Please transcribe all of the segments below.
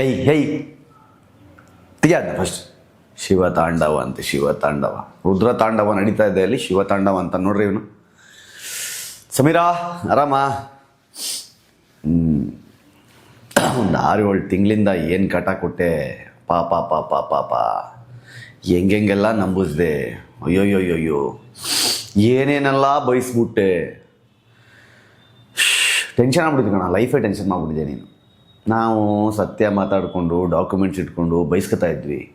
ಏಯ್ ಹೇಯ್. ತೆಗಿಯಾದ ಫಸ್ಟ್ ಶಿವ ತಾಂಡವ ಅಂತೆ, ಶಿವ ತಾಂಡವ. ರುದ್ರ ತಾಂಡವ ನಡೀತಾ ಇದೆ ಅಲ್ಲಿ, ಶಿವ ತಾಂಡವ ಅಂತ ನೋಡ್ರಿ ಇವನು. ಸಮೀರಾ, ಆರಾಮ? ಒಂದು ಆರು ಏಳು ತಿಂಗಳಿಂದ ಏನು ಕಟ ಕೊಟ್ಟೆ. ಪಾಪ ಪಾಪ ಪಾಪ ಹೆಂಗೆಂಗೆಲ್ಲ ನಂಬಿಸ್ದೆ. ಅಯ್ಯೋಯ್ಯೋಯ್ಯೋ ಏನೇನೆಲ್ಲ ಬಯಸ್ಬಿಟ್ಟೆ. ಟೆನ್ಷನ್ ಆಗ್ಬಿಟ್ಟಿದ್ದೆ ಕಣ. ಲೈಫೇ ಟೆನ್ಷನ್ ಮಾಡ್ಬಿಟ್ಟಿದ್ದೆ ನೀನು. ನಾವು ಸತ್ಯ ಮಾತಾಡಿಕೊಂಡು ಡಾಕ್ಯುಮೆಂಟ್ಸ್ ಇಟ್ಕೊಂಡು ಬಯಸ್ಕೊತಾ ಇದ್ವಿ.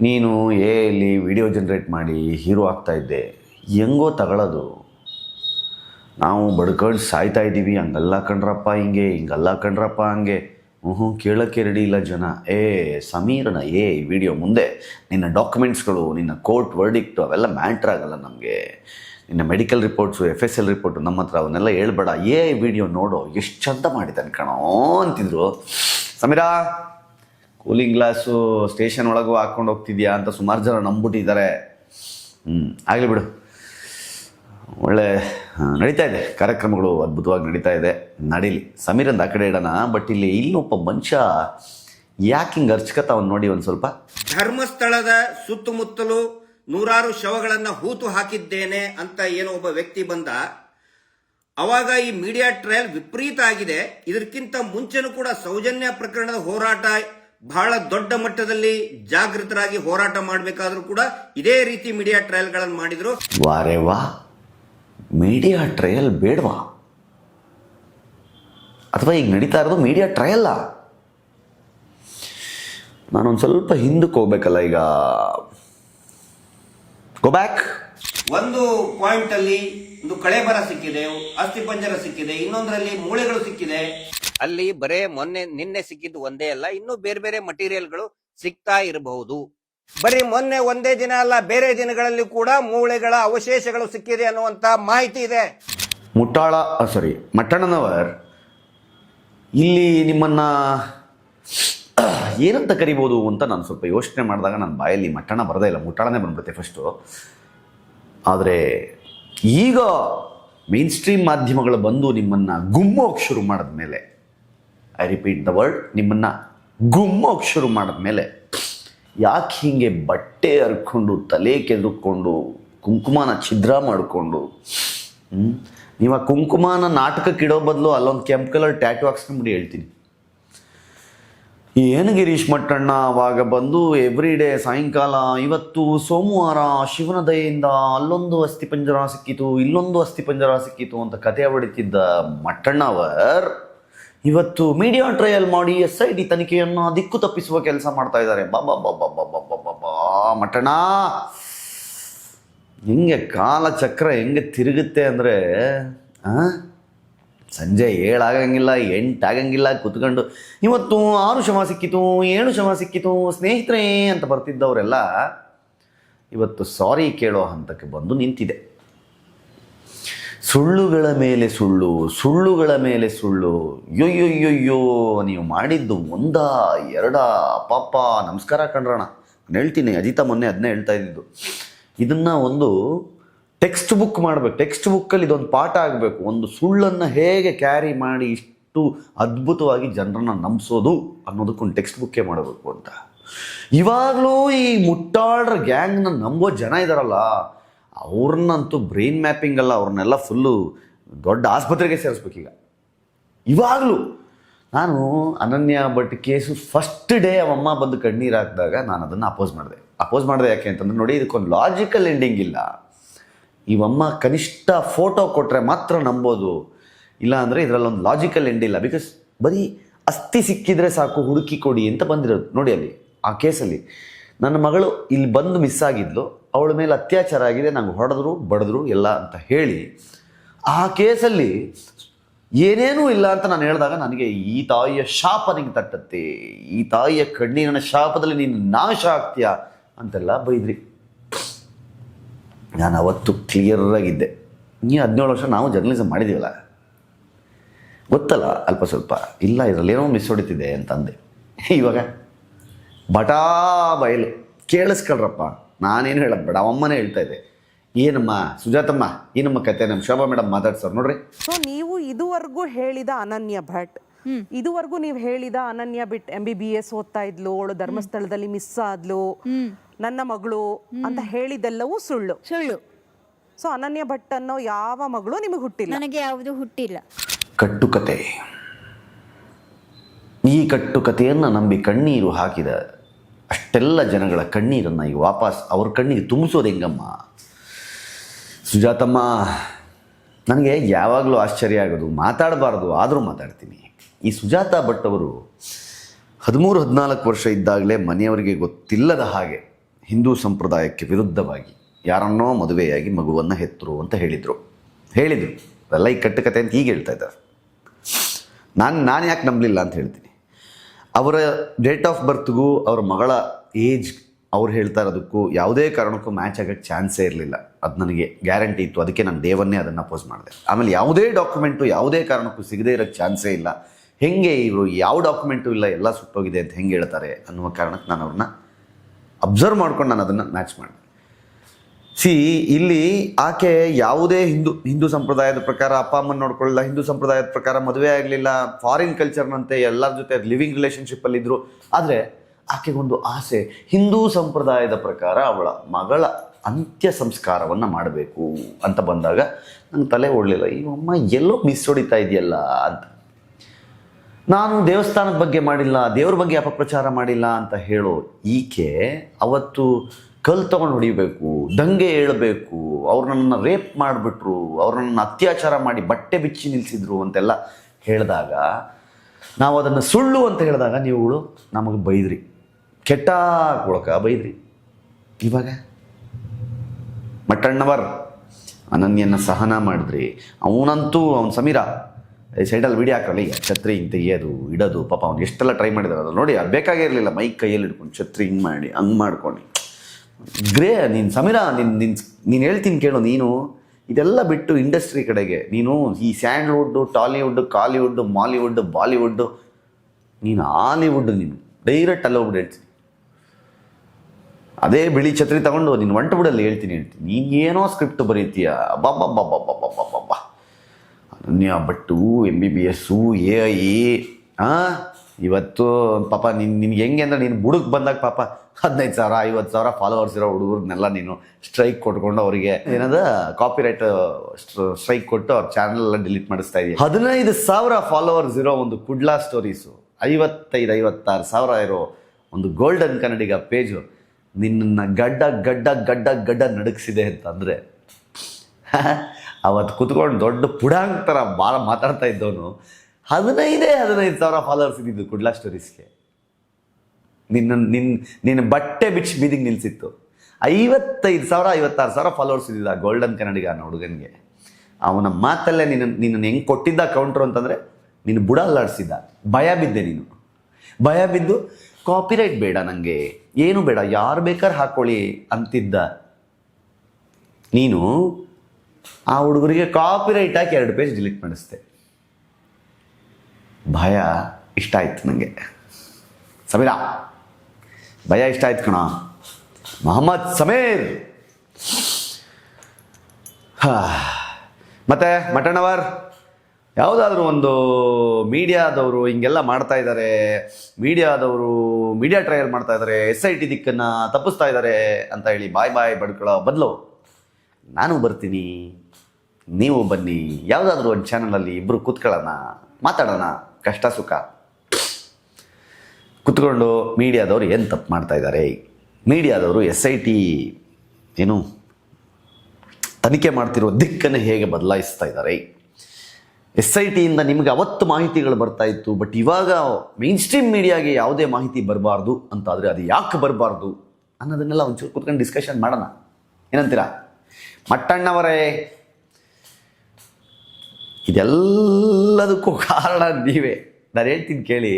ನೀನು ಎ ಇಲ್ಲಿ ವಿಡಿಯೋ ಜನ್ರೇಟ್ ಮಾಡಿ ಹೀರೋ ಆಗ್ತಾ ಇದ್ದೆ. ಹೆಂಗೋ ತಗೊಳ್ಳೋದು ನಾವು ಬಡ್ಕೊಂಡು ಸಾಯ್ತಾ ಇದ್ದೀವಿ. ಹಂಗಲ್ಲ ಕಣ್ರಪ್ಪ ಹಿಂಗೆ, ಹಿಂಗಲ್ಲ ಕಣ್ರಪ್ಪ ಹಂಗೆ. ಹ್ಞೂ ಕೇಳೋಕ್ಕೆ ರೆಡಿ ಇಲ್ಲ ಜನ. ಏ, ಸಮೀರನ, ಏ ವಿಡಿಯೋ ಮುಂದೆ ನಿನ್ನ ಡಾಕ್ಯುಮೆಂಟ್ಸ್ಗಳು ನಿನ್ನ ಕೋರ್ಟ್ ವರ್ಡಿಕ್ಟು ಅವೆಲ್ಲ ಮ್ಯಾಟ್ರ್ ಆಗಲ್ಲ ನಮಗೆ. ನಿನ್ನ medical reports, F S L report ನಮ್ಮ ಹತ್ರ ಅವನ್ನೆಲ್ಲ ಹೇಳ್ಬೇಡ. ಏ ವಿಡಿಯೋ ನೋಡು, ಎಷ್ಟು ಚಂದ ಮಾಡಿದ್ದಾನೆ ಕಣೋ ಅಂತಿದ್ರು. ಸಮೀರಾ, ಕೂಲಿಂಗ್ ಗ್ಲಾಸು ಸ್ಟೇಷನ್ ಒಳಗೂ ಹಾಕ್ಕೊಂಡು ಹೋಗ್ತಿದ್ಯಾ ಅಂತ ಸುಮಾರು ಜನ ನಂಬಿಟ್ಟಿದ್ದಾರೆ ಹ್ಞೂ ಆಗಲಿ ಬಿಡು. ಒಳ್ಳೆ ನಡೀತಾ ಇದೆ. ಕಾರ್ಯಕ್ರಮಗಳು ಅದ್ಭುತವಾಗಿ ನಡೀತಾ ಇದೆ. ನಡೀಲಿ. ಸಮೀರಂದ ಆ ಕಡೆ ಇಡೋಣ, ಬಟ್ ಇಲ್ಲಿ ಇಲ್ಲೊಬ್ಬ ಮನುಷ್ಯ ಯಾಕೆ ಹಿಂಗೆ ಅವ್ನು ನೋಡಿ ಒಂದು ಸ್ವಲ್ಪ? ಧರ್ಮಸ್ಥಳದ ಸುತ್ತಮುತ್ತಲು ನೂರಾರು ಶವಗಳನ್ನು ಹೂತು ಹಾಕಿದ್ದೇನೆ ಅಂತ ಏನೋ ಒಬ್ಬ ವ್ಯಕ್ತಿ ಬಂದ. ಅವಾಗ ಈ ಮೀಡಿಯಾ ಟ್ರಯಲ್ ವಿಪರೀತ ಆಗಿದೆ. ಇದಕ್ಕಿಂತ ಮುಂಚೆನೂ ಕೂಡ ಸೌಜನ್ಯ ಪ್ರಕರಣದ ಹೋರಾಟ ಬಹಳ ದೊಡ್ಡ ಮಟ್ಟದಲ್ಲಿ ಜಾಗೃತರಾಗಿ ಹೋರಾಟ ಮಾಡಬೇಕಾದ್ರೂ ಕೂಡ ಇದೇ ರೀತಿ ಮೀಡಿಯಾ ಟ್ರಯಲ್ಗಳನ್ನು ಮಾಡಿದ್ರು. ವಾರೇ ವಾ, ಮೀಡಿಯಾ ಟ್ರಯಲ್ ಬೇಡವಾ? ಅಥವಾ ಈಗ ನಡೀತಾ ಇರೋದು ಮೀಡಿಯಾ ಟ್ರಯಲ್ಲ? ನಾನೊಂದು ಸ್ವಲ್ಪ ಹಿಂದಕ್ಕೆ ಹೋಗ್ಬೇಕಲ್ಲ ಈಗ. ಗೋ ಬ್ಯಾಕ್ ಒಂದು ಪಾಯಿಂಟ್ ಅಲ್ಲಿ ಒಂದು ಕಳೆಬರ ಸಿಕ್ಕಿದೆ ಅಸ್ಥಿಪಂಜರ ಸಿಕ್ಕಿದೆ ಇನ್ನೊಂದರಲ್ಲಿ ಮೂಳೆಗಳು ಸಿಕ್ಕಿದೆ. ಅಲ್ಲಿ ಬರೇ ಮೊನ್ನೆ ನಿನ್ನೆ ಸಿಕ್ಕಿದ್ದು ಒಂದೇ ಅಲ್ಲ ಇನ್ನು ಬೇರೆ ಬೇರೆ ಮಟೀರಿಯಲ್ಗಳು ಸಿಗ್ತಾ ಇರಬಹುದು. ಬರೀ ಮೊನ್ನೆ ಒಂದೇ ದಿನ ಅಲ್ಲ ಬೇರೆ ದಿನಗಳಲ್ಲಿ ಕೂಡ ಮೂಳೆಗಳ ಅವಶೇಷಗಳು ಸಿಕ್ಕಿದೆ ಅನ್ನುವಂತ ಮಾಹಿತಿ ಇದೆ. ಮುಟ್ಟಾಳ ಸಾರಿ ಮಟ್ಟಣ್ಣನವರ್ ಇಲ್ಲಿ ನಿಮ್ಮನ್ನ ಏನಂತ ಕರಿಬೋದು ಅಂತ ನಾನು ಸ್ವಲ್ಪ ಯೋಚನೆ ಮಾಡಿದಾಗ ನನ್ನ ಬಾಯಲ್ಲಿ ಮಟ್ಟಣ ಬರದೇ ಇಲ್ಲ ಮುಟ್ಟಾಳನೇ ಬಂದ್ಬಿಡುತ್ತೆ ಫಸ್ಟು ಆದರೆ ಈಗ ಮೇನ್ ಸ್ಟ್ರೀಮ್ ಮಾಧ್ಯಮಗಳು ಬಂದು ನಿಮ್ಮನ್ನು ಗುಮ್ಮೋಕೆ ಶುರು ಮಾಡಿದ ಮೇಲೆ ಐ ರಿಪೀಟ್ ದ ವರ್ಡ್ ನಿಮ್ಮನ್ನು ಗುಮ್ಮೋಕೆ ಶುರು ಮಾಡಿದ ಮೇಲೆ ಯಾಕೆ ಹೀಗೆ ಬಟ್ಟೆ ಹರ್ಕೊಂಡು, ತಲೆ ಕೆದರ್ಕೊಂಡು, ಕುಂಕುಮನ ಛಿದ್ರ ಮಾಡಿಕೊಂಡು ನೀವು ಆ ಕುಂಕುಮನ ನಾಟಕಕ್ಕೆ ಇಡೋ ಬದಲು ಅಲ್ಲೊಂದು ಕೆಂಪು ಕಲರ್ ಟ್ಯಾಟು ಹಾಕ್ಸ್ಕೊಂಡ್ಬಿಡಿ ಹೇಳ್ತೀನಿ. ಏನು ಗಿರೀಶ್ ಮಟ್ಟಣ್ಣ ಅವಾಗ ಬಂದು ಎವ್ರಿ ಡೇ ಸಾಯಂಕಾಲ ಇವತ್ತು ಸೋಮವಾರ ಶಿವನ ದಯೆಯಿಂದ ಅಲ್ಲೊಂದು ಅಸ್ಥಿಪಂಜರ ಸಿಕ್ಕಿತು, ಇಲ್ಲೊಂದು ಅಸ್ಥಿಪಂಜರ ಸಿಕ್ಕಿತು ಅಂತ ಕತೆ ಹೊಡಿತಿದ್ದ ಮಟ್ಟಣ್ಣವರ್ ಇವತ್ತು ಮೀಡಿಯಾ ಟ್ರಯಲ್ ಮಾಡಿ ಎಸ್ ಐ ಡಿ ತನಿಖೆಯನ್ನು ದಿಕ್ಕು ತಪ್ಪಿಸುವ ಕೆಲಸ ಮಾಡ್ತಾ ಇದ್ದಾರೆ. ಬಾಬಾ ಬಾಬಾ ಬಾಬಾ ಬಾಬಾ ಬಾ ಮಟ್ಟಣ್ಣ. ಹೆಂಗೆ ಕಾಲಚಕ್ರ ಹೆಂಗೆ ತಿರುಗುತ್ತೆ ಅಂದರೆ ಸಂಜೆ ಏಳಾಗಂಗಿಲ್ಲ ಎಂಟಾಗಂಗಿಲ್ಲ ಕುತ್ಕೊಂಡು ಇವತ್ತು ಆರು ಶಮ ಸಿಕ್ಕಿತು, ಏಳು ಶಮ ಸಿಕ್ಕಿತು, ಸ್ನೇಹಿತರೇ ಅಂತ ಬರ್ತಿದ್ದವರೆಲ್ಲ ಇವತ್ತು ಸಾರಿ ಕೇಳೋ ಹಂತಕ್ಕೆ ಬಂದು ನಿಂತಿದೆ. ಸುಳ್ಳುಗಳ ಮೇಲೆ ಸುಳ್ಳು, ಸುಳ್ಳುಗಳ ಮೇಲೆ ಸುಳ್ಳು. ಅಯ್ಯೋಯ್ಯೋಯ್ಯೋ, ನೀವು ಮಾಡಿದ್ದು ಒಂದ, ಎರಡ ಪಾಪ ನಮಸ್ಕಾರ ಕಣ್ರಣ ನಾನು ಹೇಳ್ತೀನಿ, ಅಜಿತ ಮೊನ್ನೆ ಅದನ್ನೇ ಹೇಳ್ತಾ ಇದ್ದಿದ್ದು. ಇದನ್ನು ಒಂದು ಟೆಕ್ಸ್ಟ್ ಬುಕ್ ಮಾಡಬೇಕು. ಟೆಕ್ಸ್ಟ್ ಬುಕ್ಕಲ್ಲಿ ಇದೊಂದು ಪಾಠ ಆಗಬೇಕು. ಒಂದು ಸುಳ್ಳನ್ನು ಹೇಗೆ ಕ್ಯಾರಿ ಮಾಡಿ ಇಷ್ಟು ಅದ್ಭುತವಾಗಿ ಜನರನ್ನ ನಂಬಿಸೋದು ಅನ್ನೋದಕ್ಕೊಂದು ಟೆಕ್ಸ್ಟ್ ಬುಕ್ಕೇ ಮಾಡಬೇಕು ಅಂತ. ಇವಾಗಲೂ ಈ ಮುಟ್ಟಾಳ್ರ ಗ್ಯಾಂಗ್ನ ನಂಬೋ ಜನ ಇದಾರಲ್ಲ, ಅವ್ರನ್ನಂತೂ ಬ್ರೈನ್ ಮ್ಯಾಪಿಂಗ್ ಅಲ್ಲ, ಅವ್ರನ್ನೆಲ್ಲ ಫುಲ್ಲು ದೊಡ್ಡ ಆಸ್ಪತ್ರೆಗೆ ಸೇರಿಸ್ಬೇಕೀಗ. ಇವಾಗಲೂ ನಾನು Ananya Bhat case first day ಅವಮ್ಮ ಬಂದು ಕಣ್ಣೀರು ಹಾಕಿದಾಗ ನಾನು ಅದನ್ನು ಅಪೋಸ್ ಮಾಡಿದೆ. ಅಪೋಸ್ ಮಾಡಿದೆ ಯಾಕೆ ಅಂತಂದ್ರೆ ನೋಡಿ, ಇದಕ್ಕೊಂದು ಲಾಜಿಕಲ್ ಎಂಡಿಂಗ್ ಇಲ್ಲ. ಇವಮ್ಮ ಕನಿಷ್ಠ ಫೋಟೋ ಕೊಟ್ಟರೆ ಮಾತ್ರ ನಂಬೋದು. ಇಲ್ಲ ಅಂದರೆ ಇದರಲ್ಲೊಂದು ಲಾಜಿಕಲ್ ಎಂಡ್ ಇಲ್ಲ. ಬಿಕಾಸ್ ಬರೀ ಅಸ್ಥಿ ಸಿಕ್ಕಿದ್ರೆ ಸಾಕು, ಹುಡುಕಿ ಕೊಡಿ ಅಂತ ಬಂದಿರೋದು. ನೋಡಿ ಅಲ್ಲಿ, ಆ ಕೇಸಲ್ಲಿ ನನ್ನ ಮಗಳು ಇಲ್ಲಿ ಬಂದು ಮಿಸ್ ಆಗಿದ್ಲು. ಅವಳ ಮೇಲೆ ಅತ್ಯಾಚಾರ ಆಗಿದೆ, ನಂಗೆ ಹೊಡೆದ್ರು, ಬಡಿದ್ರು, ಎಲ್ಲ ಅಂತ ಹೇಳಿ. ಆ ಕೇಸಲ್ಲಿ ಏನೇನೂ ಇಲ್ಲ ಅಂತ ನಾನು ಹೇಳಿದಾಗ ನನಗೆ, ಈ ತಾಯಿಯ ಶಾಪ ನಿಂಗೆ ತಟ್ಟತ್ತೆ ಈ ತಾಯಿಯ ಕಣ್ಣಿನ ಶಾಪದಲ್ಲಿ ನೀನು ನಾಶ ಆಗ್ತೀಯಾ? ಅಂತೆಲ್ಲ ಬೈದ್ರಿ. ನಾನು ಅವತ್ತು ಕ್ಲಿಯರಾಗಿದ್ದೆ ನೀ ಹದಿನೇಳು ವರ್ಷ ನಾವು ಜರ್ನಲಿಸಮ್ ಮಾಡಿದ್ದೀವಲ್ಲ ಗೊತ್ತಲ್ಲ, ಅಲ್ಪ ಸ್ವಲ್ಪ. ಇಲ್ಲ ಇದರಲ್ಲಿ ಏನೋ ಮಿಸ್ ಹೊಡಿತಿದೆ ಅಂತಂದೆ. ಇವಾಗ ಬಟಾ ಬಯಲು. ಕೇಳಿಸ್ಕೊಳ್ರಪ್ಪ. ನಾನೇನು ಹೇಳೋದು ಬೇಡ. ಅಮ್ಮನೇ ಹೇಳ್ತಾ ಇದ್ದೆ. ಏನಮ್ಮ, ಸುಜಾತಮ್ಮ, ಏನಮ್ಮ ಕತೆ? ನಮ್ಮ ಶೋಭಾ ಮೇಡಮ್ ಮಾತಾಡ್ಸೋರು ನೋಡ್ರಿ. ಸೊ ನೀವು ಇದುವರೆಗೂ ಹೇಳಿದ ಅನನ್ಯ ಭಟ್ ಇದುವರೆಗೂ ನೀವು ಹೇಳಿದ Ananya Bhat M B B S ಓದ್ತಾ ಇದ್ಲು ಅವಳು ಧರ್ಮಸ್ಥಳದಲ್ಲಿ ಮಿಸ್ ಆದ್ಲು ನನ್ನ ಮಗಳು ಅಂತ ಹೇಳಿದೆಲ್ಲವೂ ಸುಳ್ಳು. ಸುಳ್ಳು. ಸೊ ಅನನ್ಯ ಭಟ್ ಅನ್ನೋ ಯಾವ ಮಗಳು ನಿಮಗೆ ಹುಟ್ಟಿಲ್ಲ. ನನಗೆ ಯಾವುದು ಹುಟ್ಟಿಲ್ಲ. ಕಟ್ಟುಕತೆ. ಈ ಕಟ್ಟುಕತೆಯನ್ನು ನಂಬಿ ಕಣ್ಣೀರು ಹಾಕಿದ ಅಷ್ಟೆಲ್ಲ ಜನಗಳ ಕಣ್ಣೀರನ್ನು ಈಗ ವಾಪಸ್ ಅವ್ರ ಕಣ್ಣಿಗೆ ತುಂಬಿಸೋದು ಹೆಂಗಮ್ಮ? ಸುಜಾತಮ್ಮ ನನಗೆ ಯಾವಾಗಲೂ ಆಶ್ಚರ್ಯ ಆಗೋದು, ಮಾತಾಡಬಾರ್ದು, ಆದರೂ ಮಾತಾಡ್ತೀನಿ. ಈ ಸುಜಾತ ಭಟ್ ಅವರು ಹದಿಮೂರು, ಹದಿನಾಲ್ಕು ವರ್ಷ ಇದ್ದಾಗಲೇ ಮನೆಯವರಿಗೆ ಗೊತ್ತಿಲ್ಲದ ಹಾಗೆ ಹಿಂದೂ ಸಂಪ್ರದಾಯಕ್ಕೆ ವಿರುದ್ಧವಾಗಿ ಯಾರನ್ನೋ ಮದುವೆಯಾಗಿ ಮಗುವನ್ನು ಹೆತ್ತರು ಅಂತ ಹೇಳಿದರು. ಹೇಳಿದರು. ಅದೆಲ್ಲ ಈ ಕಟ್ಟುಕತೆ ಅಂತ ಈಗ ಹೇಳ್ತಾ ಇದ್ದಾರೆ. ನಾನು ನಾನು ಯಾಕೆ ನಂಬಲಿಲ್ಲ ಅಂತ ಹೇಳ್ತೀನಿ. ಅವರ ಡೇಟ್ ಆಫ್ ಬರ್ತ್ಗೂ ಅವರ ಮಗಳ ಏಜ್ ಅವ್ರು ಹೇಳ್ತಾ ಇರೋದಕ್ಕೂ ಯಾವುದೇ ಕಾರಣಕ್ಕೂ ಮ್ಯಾಚ್ ಆಗೋಕ್ಕೆ ಚಾನ್ಸೇ ಇರಲಿಲ್ಲ. ಅದು ನನಗೆ ಗ್ಯಾರಂಟಿ ಇತ್ತು. ಅದಕ್ಕೆ ನಾನು ದೇವನ್ನೇ ಅದನ್ನು ಅಪೋಸ್ ಮಾಡಿದೆ. ಆಮೇಲೆ ಯಾವುದೇ ಡಾಕ್ಯುಮೆಂಟು ಯಾವುದೇ ಕಾರಣಕ್ಕೂ ಸಿಗದೇ ಇರೋಕ್ಕೆ ಚಾನ್ಸೇ ಇಲ್ಲ. ಹೆಂಗೆ ಇವರು, ಯಾವ ಡಾಕ್ಯುಮೆಂಟು ಇಲ್ಲ, ಎಲ್ಲ ಸುಟ್ಟೋಗಿದೆ ಅಂತ ಹೆಂಗೆ ಹೇಳ್ತಾರೆ ಅನ್ನುವ ಕಾರಣಕ್ಕೆ ನಾನು ಅವ್ರನ್ನ ಅಬ್ಸರ್ವ್ ಮಾಡ್ಕೊಂಡು ನಾನು ಅದನ್ನು ಮ್ಯಾಚ್ ಮಾಡಿದೆ. ಸಿ, ಇಲ್ಲಿ ಆಕೆ ಯಾವುದೇ ಹಿಂದೂ ಹಿಂದೂ ಸಂಪ್ರದಾಯದ ಪ್ರಕಾರ ಅಪ್ಪ ಅಮ್ಮನ ನೋಡ್ಕೊಳ್ಳಲ್ಲ. ಹಿಂದೂ ಸಂಪ್ರದಾಯದ ಪ್ರಕಾರ ಮದುವೆ ಆಗಲಿಲ್ಲ. ಫಾರಿನ್ ಕಲ್ಚರ್ನಂತೆ ಎಲ್ಲರ ಜೊತೆ ಲಿವಿಂಗ್ ರಿಲೇಷನ್ಶಿಪ್ಪಲ್ಲಿದ್ದರು ಆದರೆ ಆಕೆಗೊಂದು ಆಸೆ. ಹಿಂದೂ ಸಂಪ್ರದಾಯದ ಪ್ರಕಾರ ಅವಳ ಮಗಳ ಅಂತ್ಯ ಸಂಸ್ಕಾರವನ್ನು ಮಾಡಬೇಕು ಅಂತ ಬಂದಾಗ ನಂಗೆ ತಲೆ ಓಡಲಿಲ್ಲ ಈ ಅಮ್ಮ, ಎಲ್ಲೋ ಮಿಸ್ ಹೊಡಿತಾ ಇದೆಯಲ್ಲ? ಅಂತ. ನಾನು ದೇವಸ್ಥಾನದ ಬಗ್ಗೆ ಮಾಡಿಲ್ಲ, ದೇವ್ರ ಬಗ್ಗೆ ಅಪಪ್ರಚಾರ ಮಾಡಿಲ್ಲ ಅಂತ ಹೇಳೋ ಈಕೆ ಅವತ್ತು ಕಲ್ ತೊಗೊಂಡು ಹೊಡಿಬೇಕು, ದಂಗೆ ಏಳಬೇಕು, ಅವ್ರು ನನ್ನನ್ನು ರೇಪ್ ಮಾಡಿಬಿಟ್ರು, ಅವ್ರು ನನ್ನ ಅತ್ಯಾಚಾರ ಮಾಡಿ ಬಟ್ಟೆ ಬಿಚ್ಚಿ ನಿಲ್ಲಿಸಿದ್ರು ಅಂತೆಲ್ಲ ಹೇಳಿದಾಗ ನಾವು ಅದನ್ನು ಸುಳ್ಳು ಅಂತ ಹೇಳಿದಾಗ ನೀವುಗಳು ನಮಗೆ ಬೈದ್ರಿ. ಕೆಟ್ಟ ಕೊಳಕ ಬೈದ್ರಿ. ಇವಾಗ ಮಟ್ಟಣ್ಣವರ್ ಅನನ್ಯನ ಸಹನ ಮಾಡಿದ್ರಿ. ಅವನಂತೂ ಅವ್ನು ಸಮೀರ ಸೈಡಲ್ಲಿ ವಿಡಿಯೋ ಹಾಕಲ್ಲ ಈಗ, ಛತ್ರಿ ಹಿಂಗೆ ತೆಗಿಯೋದು, ಇಡೋದು, ಪಾಪ ಅವ್ನು ಎಷ್ಟೆಲ್ಲ ಟ್ರೈ ಮಾಡಿದಾರೆ ಅದು ನೋಡಿ, ಅದು ಬೇಕಾಗೇ ಇರಲಿಲ್ಲ. ಮೈಕ್ ಕೈಯಲ್ಲಿ ಹಿಡ್ಕೊಂಡು ಛತ್ರಿ ಹಿಂಗೆ ಮಾಡಿ, ಹಂಗೆ ಮಾಡ್ಕೊಂಡು. ಗ್ರೇ, ನೀನು ಸಮೀರ ನಿನ್ನ ನಿನ್, ನೀನು ಹೇಳ್ತೀನಿ ಕೇಳು ನೀನು. ಇದೆಲ್ಲ ಬಿಟ್ಟು ಇಂಡಸ್ಟ್ರಿ ಕಡೆಗೆ ನೀನು ಈ ಸ್ಯಾಂಡ್ಲ್ವುಡ್ಡು ಟಾಲಿವುಡ್ಡು, ಕಾಲಿವುಡ್ಡು, ಮಾಲಿವುಡ್ಡು, ಬಾಲಿವುಡ್ಡು, ನೀನು ಆಲಿವುಡ್ ನೀನು. ಡೈರೆಕ್ಟ್ ಅಲ್ಲೋಗ್ಬಿಟ್ಟು ಅದೇ ಬಿಳಿ ಛತ್ರಿ ತಗೊಂಡು ನೀನು ಒಂಟು ಬಿಡಲ್ಲಿ ಹೇಳ್ತೀನಿ. ಹೇಳ್ತೀನಿ ಏನೋ ಸ್ಕ್ರಿಪ್ಟ್ ಬರೀತೀಯ? ಅಬ್ಬಬ್ಬಬ್ಬಬ್ಬಬ್ಬಬ್ಬಬ್ಬ Ananya Bhat M B B S A I ಹಾಂ ಇವತ್ತು ಪಾಪ ನಿನ್, ನಿನ್ಗೆ ಹೆಂಗೆ ಅಂದ್ರೆ ನೀನು ಬುಡಕ್ಕೆ ಬಂದಾಗ ಪಾಪ ಹದಿನೈದು ಸಾವಿರ, ಐವತ್ತು ಸಾವಿರ ಫಾಲೋವರ್ಸ್ ಇರೋ ಹುಡುಗರನ್ನೆಲ್ಲ ನೀನು ಸ್ಟ್ರೈಕ್ ಕೊಟ್ಕೊಂಡು ಅವರಿಗೆ ಏನದ ಕಾಪಿರೈಟ್ ಸ್ಟ್ರೈಕ್ ಕೊಟ್ಟು ಅವ್ರ ಚಾನಲ್ ಎಲ್ಲ ಡಿಲೀಟ್ ಮಾಡಿಸ್ತಾ ಇದೀವಿ ಹದಿನೈದು ಸಾವಿರ ಫಾಲೋವರ್ಸ್ ಇರೋ ಒಂದು ಕುಡ್ಲಾ ಸ್ಟೋರೀಸು ಐವತ್ತೈದು, ಐವತ್ತಾರು ಸಾವಿರ ಇರೋ ಒಂದು ಗೋಲ್ಡನ್ ಕನ್ನಡಿಗ ಪೇಜು ನಿನ್ನನ್ನು ಗಡ್ಡ ಗಡ್ಡ ಗಡ್ಡ ಗಡ್ಡ ನಡಗಿಸಿದೆ ಅಂತಂದರೆ ಅವತ್ತು ಕುತ್ಕೊಂಡು ದೊಡ್ಡ ಪುಡಾಂಗ್ ಥರ ಭಾಳ ಮಾತಾಡ್ತಾ ಇದ್ದವನು. ಹದಿನೈದೇ ಹದಿನೈದು ಸಾವಿರ ಫಾಲೋವರ್ಸ್ ಇದ್ದಿದ್ದು ಕುಡ್ಲಾ ಸ್ಟೋರೀಸ್ಗೆ ನಿನ್ನ ನಿನ್ನ ನಿನ್ನ ಬಟ್ಟೆ ಬಿಚ್ಚಿ ಬೀದಿಗೆ ನಿಲ್ಲಿಸಿತ್ತು ಐವತ್ತೈದು ಸಾವಿರ, ಐವತ್ತಾರು ಸಾವಿರ ಫಾಲೋವರ್ಸ್ ಇದ್ದಿದ್ದ ಗೋಲ್ಡನ್ ಕನ್ನಡಿಗ ಅನ್ನೋ ಹುಡುಗನಿಗೆ. ಅವನ ಮಾತಲ್ಲೇ ನಿನ್ನ, ನಿನ್ನನ್ನು ಹೆಂಗೆ ಕೊಟ್ಟಿದ್ದ ಕೌಂಟ್ರು ಅಂತಂದರೆ ನೀನು ಬುಡ ಅಲ್ಲಾಡಿಸಿದ್ದ ಭಯ ಬಿದ್ದೆ ನೀನು. ಭಯ ಬಿದ್ದು ಕಾಪಿರೈಟ್ ಬೇಡ ನನಗೆ ಏನು ಬೇಡ, ಯಾರು ಬೇಕಾದ್ರೆ ಹಾಕ್ಕೊಳ್ಳಿ ಅಂತಿದ್ದ. ನೀನು ಆ ಹುಡುಗರಿಗೆ ಕಾಪಿರೈಟ್ ಹಾಕಿ ಎರಡು ಪೇಜ್ ಡಿಲೀಟ್ ಮಾಡಿಸ್ದೆ. ಭಯ ಇಷ್ಟ ಆಯ್ತು ನನಗೆ ಸಮೀರಾ, ಭಯ ಇಷ್ಟ ಆಯ್ತು ಕಣ. ಮೊಹಮ್ಮದ್ ಸಮೀರ್. ಮತ್ತೆ ಮಟಣ್ಣವರ್ ಯಾವುದಾದ್ರೂ ಒಂದು ಮೀಡಿಯಾದವರು ಹಿಂಗೆಲ್ಲ ಮಾಡ್ತಾ ಇದ್ದಾರೆ ಮೀಡಿಯಾದವರು ಮೀಡಿಯಾ ಟ್ರಯಲ್ ಮಾಡ್ತಾ ಇದ್ದಾರೆ ಎಸ್ ಐ ಟಿ ದಿಕ್ಕನ್ನು ತಪ್ಪಿಸ್ತಾ ಇದ್ದಾರೆ ಅಂತ ಹೇಳಿ ಬಾಯ್ ಬಾಯ್ ಬಡ್ಕೊಳ್ಳೋ ಬದಲು ನಾನು ಬರ್ತೀನಿ, ನೀವು ಬನ್ನಿ, ಯಾವುದಾದ್ರೂ ಒಂದು ಚಾನಲಲ್ಲಿ ಇಬ್ಬರು ಕೂತ್ಕೊಳ್ಳೋಣ, ಮಾತಾಡೋಣ, ಕಷ್ಟ ಸುಖ. ಕುತ್ಕೊಂಡು ಮೀಡಿಯಾದವರು ಏನು ತಪ್ಪು ಮಾಡ್ತಾ ಇದ್ದಾರೆ ಮೀಡಿಯಾದವರು ಎಸ್ ಐ ಟಿ ಏನು ತನಿಖೆ ಮಾಡ್ತಿರೋ ದಿಕ್ಕನ್ನು ಹೇಗೆ ಬದಲಾಯಿಸ್ತಾ ಇದ್ದಾರೆ ಎಸ್ ಐ ಟಿಯಿಂದ ನಿಮಗೆ ಅವತ್ತು ಮಾಹಿತಿಗಳು ಬರ್ತಾ ಇತ್ತು ಬಟ್ ಇವಾಗ ಮೇನ್ ಸ್ಟ್ರೀಮ್ ಮೀಡಿಯಾಗೆ ಯಾವುದೇ ಮಾಹಿತಿ ಬರಬಾರ್ದು ಅಂತಾದರೆ ಅದು ಯಾಕೆ ಬರಬಾರ್ದು ಅನ್ನೋದನ್ನೆಲ್ಲ ಒಂಚೂರು ಕೂತ್ಕೊಂಡು ಡಿಸ್ಕಷನ್ ಮಾಡೋಣ. ಏನಂತೀರಾ? ಮಟ್ಟಣ್ಣವರೇ, ಇದೆಲ್ಲದಕ್ಕೂ ಕಾರಣ ನೀವೇ. ನಾನು ಹೇಳ್ತೀನಿ ಕೇಳಿ.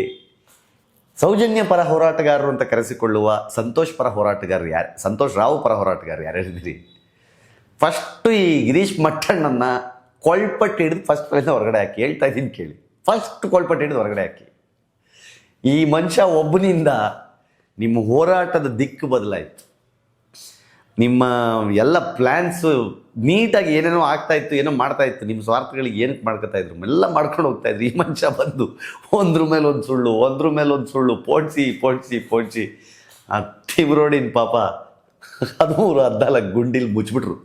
ಸೌಜನ್ಯ ಪರ ಹೋರಾಟಗಾರರು ಅಂತ ಕರೆಸಿಕೊಳ್ಳುವ ಸಂತೋಷ್ ಪರ ಹೋರಾಟಗಾರರು ಯಾರು, ಸಂತೋಷ್ ರಾವ್ ಪರ ಹೋರಾಟಗಾರರು ಯಾರು ಹೇಳಿದಿರಿ? ಫಸ್ಟು ಈ ಗಿರೀಶ್ ಮಟ್ಟಣ್ಣನ ಕೊಳ್ಪಟ್ಟು ಹಿಡಿದು ಫಸ್ಟ್ ಹೊರಗಡೆ ಹಾಕಿ. ಹೇಳ್ತಾ ಇದ್ದೀನಿ ಕೇಳಿ. ಫಸ್ಟ್ ಕೊಳ್ಪಟ್ಟು ಹಿಡಿದು ಹೊರಗಡೆ ಹಾಕಿ. ಈ ಮನುಷ್ಯ ಒಬ್ಬನಿಂದ ನಿಮ್ಮ ಹೋರಾಟದ ದಿಕ್ಕು ಬದಲಾಯಿತು. ನಿಮ್ಮ ಎಲ್ಲ ಪ್ಲ್ಯಾನ್ಸು ನೀಟಾಗಿ ಏನೇನೋ ಆಗ್ತಾ ಇತ್ತು, ಏನೋ ಮಾಡ್ತಾ ಇತ್ತು, ನಿಮ್ಮ ಸ್ವಾರ್ಥಗಳಿಗೆ ಏನಕ್ಕೆ ಮಾಡ್ಕೊತಾ ಇದ್ರು, ಎಲ್ಲ ಮಾಡ್ಕೊಂಡು ಹೋಗ್ತಾ ಇದ್ರು. ಈ ಮನುಷ್ಯ ಬಂದು ಒಂದ್ರ ಮೇಲೆ ಒಂದು ಸುಳ್ಳು, ಒಂದ್ರ ಮೇಲೆ ಒಂದು ಸುಳ್ಳು ಪೋಡ್ಸಿ ಪೋಡ್ಸಿ ಪೋಡ್ಸಿ ಆ ತಿಮ್ರೋಡಿನ ಪಾಪ ಹದಿಮೂರು ಹದಿನಾಲ್ಕು ಗುಂಡಿಲಿ ಮುಚ್ಚಿಬಿಟ್ರು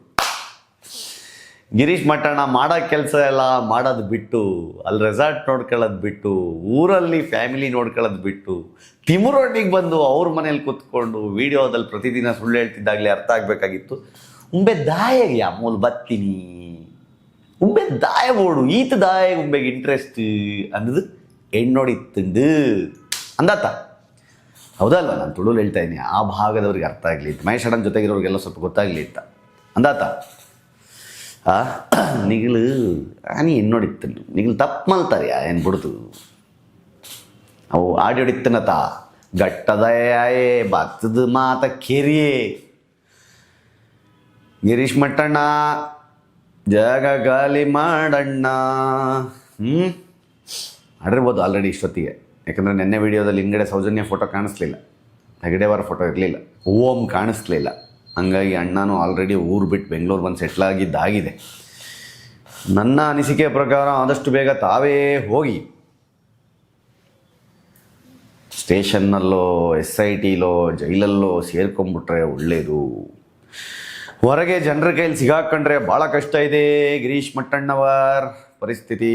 ಗಿರೀಶ್ ಮಟ್ಟಣ್ಣ ಮಾಡೋ ಕೆಲಸ ಎಲ್ಲ ಮಾಡೋದು ಬಿಟ್ಟು ಅಲ್ಲಿ ರೆಸಾರ್ಟ್ ನೋಡ್ಕೊಳ್ಳೋದು ಬಿಟ್ಟು, ಊರಲ್ಲಿ ಫ್ಯಾಮಿಲಿ ನೋಡ್ಕೊಳ್ಳೋದು ಬಿಟ್ಟು ತಿಮುರೊಟ್ಟಿಗೆ ಬಂದು ಅವ್ರ ಮನೇಲಿ ಕೂತ್ಕೊಂಡು ವಿಡಿಯೋದಲ್ಲಿ ಪ್ರತಿದಿನ ಸುಳ್ಳು ಹೇಳ್ತಿದ್ದಾಗಲೇ ಅರ್ಥ ಆಗಬೇಕಾಗಿತ್ತು. ಉಂಬೆ ದಾಯಗೆ ಅಮೂಲ್ ಬತ್ತೀನಿ? ಉಂಬೆ ದಾಯ ಓಡು, ಈತ ದಾಯ ಉಂಬೆಗೆ ಇಂಟ್ರೆಸ್ಟ್ ಅನ್ನೋದು ಹೆಣ್ಣೋಡಿತ್ತಂದು. ಅಂದಾತ? ಹೌದಲ್ಲ ನಾನು ತುಳುಲು ಹೇಳ್ತಾ ಇದ್ದೀನಿ ಆ ಭಾಗದವ್ರಿಗೆ ಅರ್ಥ ಆಗಲಿ ಮಹೇಶ್ ಅಣ್ಣನ ಜೊತೆಗಿರೋರಿಗೆಲ್ಲ ಸ್ವಲ್ಪ ಗೊತ್ತಾಗಲಿ ಅಂತ ಅಂದಾತ? ಆ? ಆನಿ ಆನಿ ನೋಡಿತ್ತು ನಿಗಿಲು ತಪ್ಪು ಮಲ್ತಾರೆ ಏನು ಬಿಡ್ತು ಅವು ಆಡಿಯೊಡಿತ್ತನತ. ಗಟ್ಟದಯಾಯೇ ಭತ್ತದ ಮಾತ ಕೆರಿಯೇ. ಗಿರೀಶ್ ಮಟ್ಟಣ್ಣ, ಜಾಗ ಗಾಲಿ ಮಾಡಣ್ಣ. ಹ್ಞೂ ಆಡಿರ್ಬೋದು ಆಲ್ರೆಡಿ ಇಷ್ಟೊತ್ತಿಗೆ. ಯಾಕಂದರೆ ನಿನ್ನೆ ವಿಡಿಯೋದಲ್ಲಿ ಹಿಂಗಡೆ ಸೌಜನ್ಯ ಫೋಟೋ ಕಾಣಿಸ್ಲಿಲ್ಲ. ಹೆಗಡೆವಾರ ಫೋಟೋ ಇರಲಿಲ್ಲ. ಓಮ್ ಕಾಣಿಸ್ಲಿಲ್ಲ. ಹಂಗಾಗಿ ಅಣ್ಣನೂ ಆಲ್ರೆಡಿ ಊರು ಬಿಟ್ಟು ಬೆಂಗಳೂರು ಬಂದು ಸೆಟ್ಲ್ ಆಗಿದ್ದಾಗಿದೆ. ನನ್ನ ಅನಿಸಿಕೆ ಪ್ರಕಾರ ಆದಷ್ಟು ಬೇಗ ತಾವೇ ಹೋಗಿ. ಸ್ಟೇಷನ್ನಲ್ಲೋ ಎಸ್ ಐ ಟಿಲೋ ಜೈಲಲ್ಲೋ ಸೇರ್ಕೊಂಡ್ಬಿಟ್ರೆ ಒಳ್ಳೆಯದು ಹೊರಗೆ ಜನರ ಕೈಲಿ ಸಿಗಾಕೊಂಡ್ರೆ ಭಾಳ ಕಷ್ಟ ಇದೆ ಗಿರೀಶ್ ಮಟ್ಟಣ್ಣವರ್ ಪರಿಸ್ಥಿತಿ.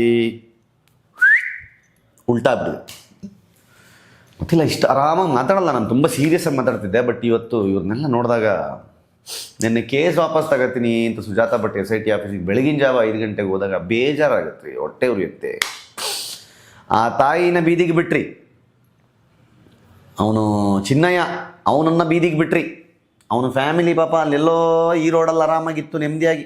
ಉಲ್ಟಾ ಬಿಡು ಗೊತ್ತಿಲ್ಲ, ಇಷ್ಟು ಆರಾಮಾಗಿ ಮಾತಾಡಲ್ಲ, ನಾನು ತುಂಬ ಸೀರಿಯಸ್ ಆಗಿ ಮಾತಾಡ್ತಿದ್ದೆ ಬಟ್ ಇವತ್ತು ಇವ್ರನ್ನೆಲ್ಲ ನೋಡಿದಾಗ ನಿನ್ನೆ ಕೇಸ್ ವಾಪಸ್ ತಗೋತೀನಿ ಅಂತ Sujatha Bhat S I T ಆಫೀಸಿಗೆ ಬೆಳಗಿನ ಜಾವ ಐದು ಗಂಟೆಗೆ ಹೋದಾಗ ಬೇಜಾರಾಗುತ್ತೆ, ಹೊಟ್ಟೆ ಉರಿಯುತ್ತೆ. ಆ ತಾಯಿನ ಬೀದಿಗೆ ಬಿಟ್ರಿ. ಅವನು ಚಿನ್ನಯ್ಯ, ಅವನನ್ನು ಬೀದಿಗೆ ಬಿಟ್ರಿ. ಅವನ ಫ್ಯಾಮಿಲಿ ಪಾಪ ಅಲ್ಲೆಲ್ಲೋ ಈ ರೋಡಲ್ಲಿ ಆರಾಮಾಗಿತ್ತು ನೆಮ್ಮದಿಯಾಗಿ.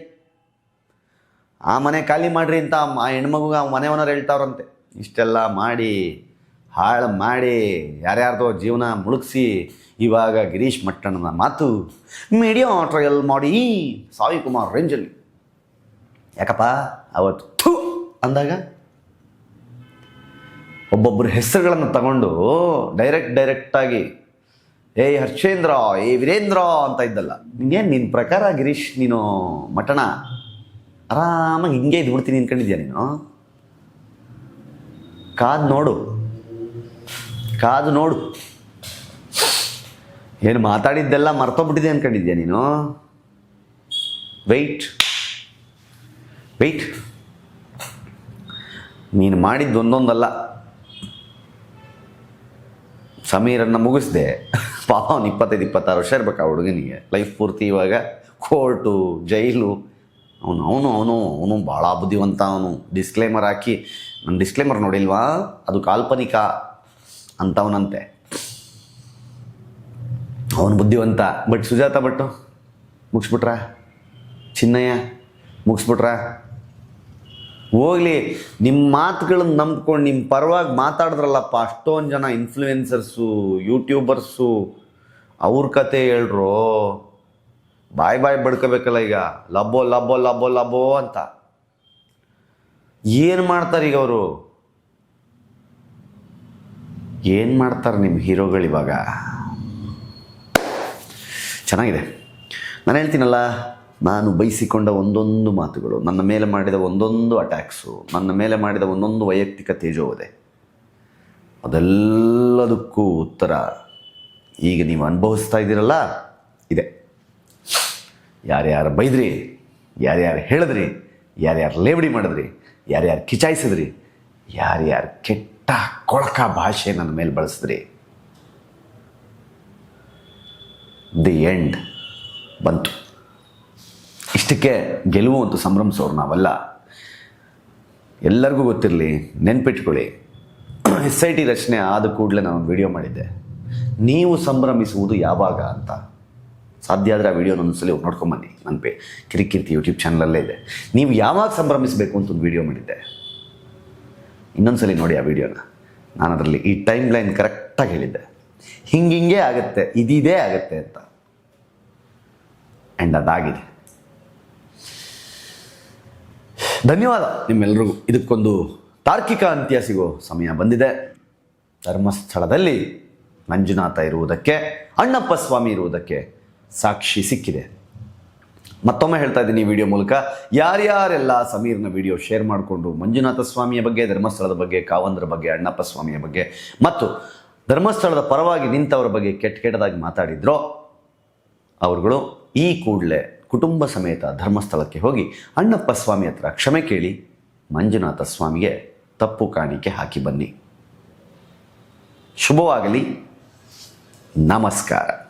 ಆ ಮನೆ ಖಾಲಿ ಮಾಡ್ರಿ ಅಂತ ಆ ಹೆಣ್ಮಗುಗೆ ಆ ಮನೆ ಓನರ್ ಹೇಳ್ತಾವ್ರಂತೆ. ಇಷ್ಟೆಲ್ಲ ಮಾಡಿ, ಹಾಳು ಮಾಡಿ, ಯಾರ್ಯಾರ್ದೋ ಜೀವನ ಮುಳುಗಿಸಿ ಇವಾಗ ಗಿರೀಶ್ ಮಟ್ಟಣ್ಣನ ಮಾತು ಮೀಡಿಯಾ ಟ್ರಯಲ್ ಮಾಡಿ ಸಾಯಿ ಕುಮಾರ್ ರೇಂಜಲ್ಲಿ. ಯಾಕಪ್ಪ? ಅವತ್ತು ಥು ಅಂದಾಗ ಒಬ್ಬೊಬ್ಬರು ಹೆಸರುಗಳನ್ನು ತಗೊಂಡು ಡೈರೆಕ್ಟ್ ಡೈರೆಕ್ಟಾಗಿ ಏ ಹರ್ಷೇಂದ್ರ, ಏ ವೀರೇಂದ್ರ ಅಂತ ಇದ್ದಲ್ಲ ನಿಂಗೇನು ನಿನ್ನ ಪ್ರಕಾರ ಗಿರೀಶ್ ನೀನು ಮಟಣ ಆರಾಮಾಗಿ ಹಿಂಗೆ ಇದ್ಬಿಡ್ತೀನಿ ಅನ್ಕೊಂಡಿದ್ಯಾ ನೀನು? ಕಾದು ನೋಡು ಕಾದು ನೋಡು. ಏನು ಮಾತಾಡಿದ್ದೆಲ್ಲ ಮರ್ತೋಗ್ಬಿಟ್ಟಿದೆ ಅನ್ಕೊಂಡಿದ್ಯಾ ನೀನು? ವೆಯ್ಟ್ ವೆಯ್ಟ್ ನೀನು ಮಾಡಿದ್ದು ಒಂದೊಂದಲ್ಲ. ಸಮೀರನ್ನು ಮುಗಿಸ್ದೆ. ಪಾಪ ಅವ್ನು ಇಪ್ಪತ್ತೈದು, ಇಪ್ಪತ್ತಾರು ವರ್ಷ ಇರ್ಬೇಕು ಆ ಹುಡುಗನಿಗೆ. ಲೈಫ್ ಪೂರ್ತಿ ಇವಾಗ ಕೋರ್ಟು, ಜೈಲು. ಅವನು ಅವನು ಅವನು ಅವನು ಭಾಳ ಬುದ್ಧಿವಂತ ಅವನು. ಡಿಸ್ಕ್ಲೇಮರ್ ಹಾಕಿ. ನನ್ನ ಡಿಸ್ಕ್ಲೇಮರ್ ನೋಡಿಲ್ವಾ? ಅದು ಕಾಲ್ಪನಿಕ ಅಂತವನಂತೆ. ಅವನು ಬುದ್ಧಿವಂತ. ಬಟ್ ಸುಜಾತ ಭಟ್ಟು ಮುಗಿಸ್ಬಿಟ್ರ? ಚಿನ್ನಯ್ಯ, ಮುಗಿಸ್ಬಿಟ್ರ? ಹೋಗ್ಲಿ ನಿಮ್ಮ ಮಾತುಗಳನ್ನ ನಂಬ್ಕೊಂಡು ನಿಮ್ಮ ಪರವಾಗಿ ಮಾತಾಡಿದ್ರಲ್ಲಪ್ಪ, ಅಷ್ಟೊಂದು ಜನ ಇನ್ಫ್ಲೂಯೆನ್ಸರ್ಸು ಯೂಟ್ಯೂಬರ್ಸು ಅವ್ರ ಕತೆ ಹೇಳ್ರು? ಬಾಯ್ ಬಾಯ್ ಬಡ್ಕೋಬೇಕಲ್ಲ ಈಗ. ಲಬ್ಬೋ ಲಬ್ಬೋ ಲಬ್ಬೋ ಲಬ್ಬೋ ಅಂತ. ಏನು ಮಾಡ್ತಾರೆ ಈಗ ಅವರು? ಏನು ಮಾಡ್ತಾರೆ ನಿಮ್ಮ ಹೀರೋಗಳು ಇವಾಗ ಚೆನ್ನಾಗಿದೆ. ನಾನು ಹೇಳ್ತೀನಲ್ಲ, ನಾನು ಬಯಸಿಕೊಂಡ ಒಂದೊಂದು ಮಾತುಗಳು, ನನ್ನ ಮೇಲೆ ಮಾಡಿದ ಒಂದೊಂದು ಅಟ್ಯಾಕ್ಸು ನನ್ನ ಮೇಲೆ ಮಾಡಿದ ಒಂದೊಂದು ವೈಯಕ್ತಿಕ ತೇಜೋವದೆ ಅದೆಲ್ಲದಕ್ಕೂ ಉತ್ತರ ಈಗ ನೀವು ಅನುಭವಿಸ್ತಾ ಇದ್ದೀರಲ್ಲ, ಇದೆ. ಯಾರ್ಯಾರು ಬೈದ್ರಿ, ಯಾರ್ಯಾರು ಹೇಳಿದ್ರಿ, ಯಾರ್ಯಾರು ಲೇವಡಿ ಮಾಡಿದ್ರಿ, ಯಾರ್ಯಾರು ಕಿಚಾಯಿಸಿದ್ರಿ, ಯಾರ್ಯಾರು ಕೆಟ್ಟ ಕೊಳಕ ಭಾಷೆ ನನ್ನ ಮೇಲೆ ಬಳಸಿದ್ರಿ. ದಿ ಎಂಡ್ ಬಂತು. ಇಷ್ಟಕ್ಕೆ ಗೆಲುವು ಅಂತ ಸಂಭ್ರಮಿಸೋರು ನಾವೆಲ್ಲ. ಎಲ್ಲರಿಗೂ ಗೊತ್ತಿರಲಿ, ನೆನ್ಪಿಟ್ಕೊಳ್ಳಿ. ಎಸ್ ಐ ಟಿ ರಚನೆ ಆದ ಕೂಡಲೇ ನಾನು ವಿಡಿಯೋ ಮಾಡಿದ್ದೆ. ನೀವು ಸಂಭ್ರಮಿಸುವುದು ಯಾವಾಗ ಅಂತ. ಸಾಧ್ಯ ಆದರೆ ಆ ವಿಡಿಯೋನ ಒಂದ್ಸಲಿ ಹೋಗಿ ನೋಡ್ಕೊಂಬನ್ನಿ ನನ್ನ ಪೇ ಕಿರಿಕಿರ್ತಿ ಯೂಟ್ಯೂಬ್ ಚಾನಲಲ್ಲೇ ಇದೆ. ನೀವು ಯಾವಾಗ ಸಂಭ್ರಮಿಸಬೇಕು ಅಂತ ಒಂದು ವಿಡಿಯೋ ಮಾಡಿದ್ದೆ. ಇನ್ನೊಂದ್ಸಲಿ ನೋಡಿ ಆ ವಿಡಿಯೋನ ನಾನು ಅದರಲ್ಲಿ ಈ ಟೈಮ್ ಲೈನ್ ಕರೆಕ್ಟಾಗಿ ಹೇಳಿದ್ದೆ. ಹಿಂಗಿಂಗೆ ಆಗುತ್ತೆ, ಇದಿದೇ ಆಗುತ್ತೆ ಅಂತ. ಆ್ಯಂಡ್ ಅದಾಗಿದೆ. ಧನ್ಯವಾದ ನಿಮ್ಮೆಲ್ರಿಗೂ. ಇದಕ್ಕೊಂದು ತಾರ್ಕಿಕ ಅಂತ್ಯ ಸಿಗೋ ಸಮಯ ಬಂದಿದೆ. ಧರ್ಮಸ್ಥಳದಲ್ಲಿ ಮಂಜುನಾಥ ಇರುವುದಕ್ಕೆ, ಅಣ್ಣಪ್ಪ ಸ್ವಾಮಿ ಇರುವುದಕ್ಕೆ ಸಾಕ್ಷಿ ಸಿಕ್ಕಿದೆ. ಮತ್ತೊಮ್ಮೆ ಹೇಳ್ತಾ ಇದ್ದೀನಿ ವಿಡಿಯೋ ಮೂಲಕ. ಯಾರ್ಯಾರೆಲ್ಲ ಸಮೀರ್ನ ವಿಡಿಯೋ ಶೇರ್ ಮಾಡಿಕೊಂಡು ಮಂಜುನಾಥ ಸ್ವಾಮಿಯ ಬಗ್ಗೆ, ಧರ್ಮಸ್ಥಳದ ಬಗ್ಗೆ, ಕಾವಂದ್ರ ಬಗ್ಗೆ, ಅಣ್ಣಪ್ಪ ಸ್ವಾಮಿಯ ಬಗ್ಗೆ, ಮತ್ತು ಧರ್ಮಸ್ಥಳದ ಪರವಾಗಿ ನಿಂತವರ ಬಗ್ಗೆ ಕೆಟ್ಟ ಕೆಟ್ಟದಾಗಿ ಮಾತಾಡಿದ್ರೋ ಅವರುಗಳು ಈ ಕೂಡಲೇ ಕುಟುಂಬ ಸಮೇತ ಧರ್ಮಸ್ಥಳಕ್ಕೆ ಹೋಗಿ ಅಣ್ಣಪ್ಪ ಸ್ವಾಮಿ ಹತ್ರ ಕ್ಷಮೆ ಕೇಳಿ ಮಂಜುನಾಥ ಸ್ವಾಮಿಗೆ ತಪ್ಪು ಕಾಣಿಕೆ ಹಾಕಿ ಬನ್ನಿ. ಶುಭವಾಗಲಿ. ನಮಸ್ಕಾರ.